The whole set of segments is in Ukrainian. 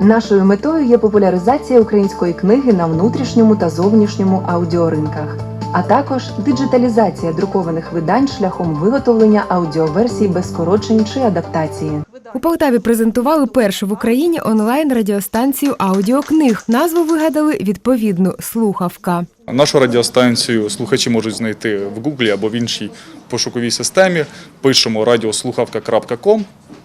Нашою метою є популяризація української книги на внутрішньому та зовнішньому аудіоринках, а також диджиталізація друкованих видань шляхом виготовлення аудіоверсій без скорочень чи адаптації. У Полтаві презентували першу в Україні онлайн радіостанцію аудіокниг. Назву вигадали відповідну слухавка. Нашу радіостанцію слухачі можуть знайти в Гуглі або в іншій пошуковій системі. Пишемо радіослухавка.ком.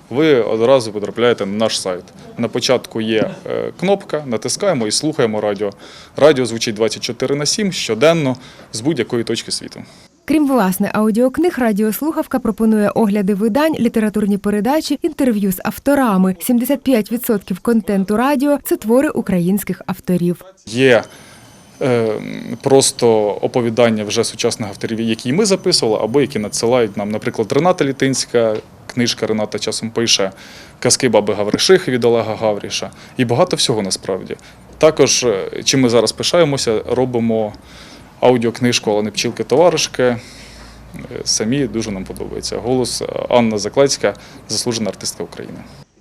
Ви одразу потрапляєте на наш сайт. На початку є е, кнопка, натискаємо і слухаємо радіо. Радіо звучить 24 на 7 щоденно з будь-якої точки світу. Крім власне аудіокниг, радіослухавка пропонує огляди видань, літературні передачі, інтерв'ю з авторами. 75% контенту радіо це твори українських авторів. Є е, просто оповідання вже сучасних авторів, які ми записували, або які надсилають нам. Наприклад, Рената Літинська, книжка Рената часом пише казки баби Гавришихи від Олега Гавріша. І багато всього насправді. Також, е, чим ми зараз пишаємося, робимо аудіокнижку Олени Пчілки Товаришки. Е, Самі дуже нам подобається. Голос е, Анна Заклецька, заслужена артистка України.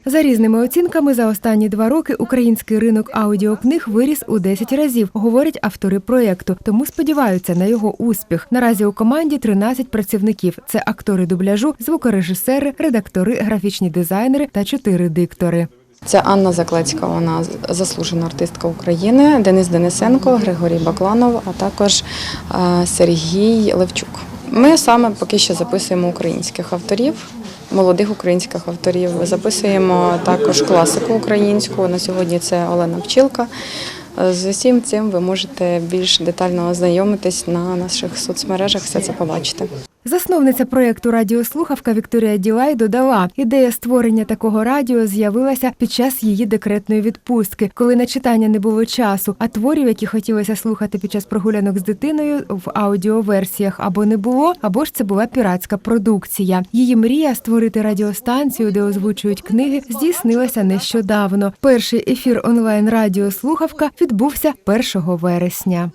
За різними оцінками, за останні два роки український ринок аудіокниг виріс у 10 разів, говорять автори проєкту. Тому сподіваються на його успіх. Наразі у команді 13 працівників: це актори дубляжу, звукорежисери, редактори, графічні дизайнери та 4 диктори. Це Анна Заклецька, вона заслужена артистка України, Денис Денисенко, Григорій Бакланов, а також е, Сергій Левчук. Ми саме поки що записуємо українських авторів, молодих українських авторів. Записуємо також класику українську. На сьогодні це Олена Пчілка. З усім цим ви можете більш детально ознайомитись на наших соцмережах, все це побачите. Засновниця проєкту Радіослухавка Вікторія Ділай додала, ідея створення такого радіо з'явилася під час її декретної відпустки, коли на читання не було часу, а творів, які хотілося слухати під час прогулянок з дитиною, в аудіоверсіях або не було, або ж це була піратська продукція. Її мрія створити радіостанцію, де озвучують книги, здійснилася нещодавно. Перший ефір онлайн радіослухавка відбувся 1 вересня.